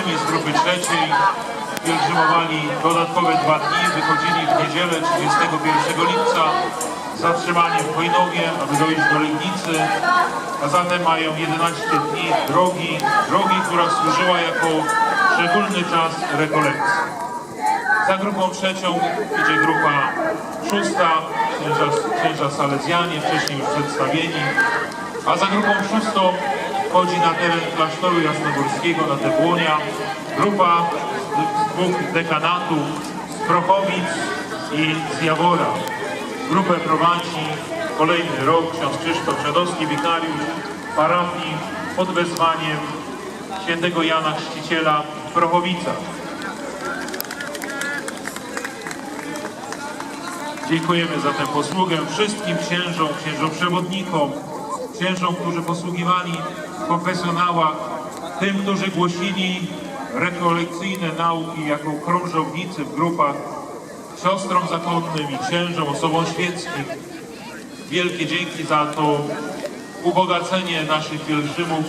pielgrzymi z grupy trzeciej pielgrzymowali dodatkowe dwa dni, wychodzili w niedzielę 31 lipca z zatrzymaniem w Wojnowie, aby dojść do Legnicy, a zatem mają 11 dni drogi, drogi, która służyła jako szczególny czas rekolekcji. Za grupą trzecią idzie grupa szósta, księża, księża Salezjanie, wcześniej już przedstawieni, a za grupą szóstą wchodzi na teren klasztoru jasnogórskiego na Tebłonia grupa z dwóch dekanatów z Prochowic i z Jawora. Grupę prowadzi kolejny rok ksiądz Krzysztof Szadowski, wikariusz parafii pod wezwaniem świętego Jana Chrzciciela w Prochowicach. Dziękujemy za tę posługę wszystkim księżom, księżom-przewodnikom, księżom, którzy posługiwali w konfesjonałach, tym, którzy głosili rekolekcyjne nauki jako krążownicy w grupach, siostrom zakonnym i księżom, osobom świeckich. Wielkie dzięki za to ubogacenie naszych pielgrzymów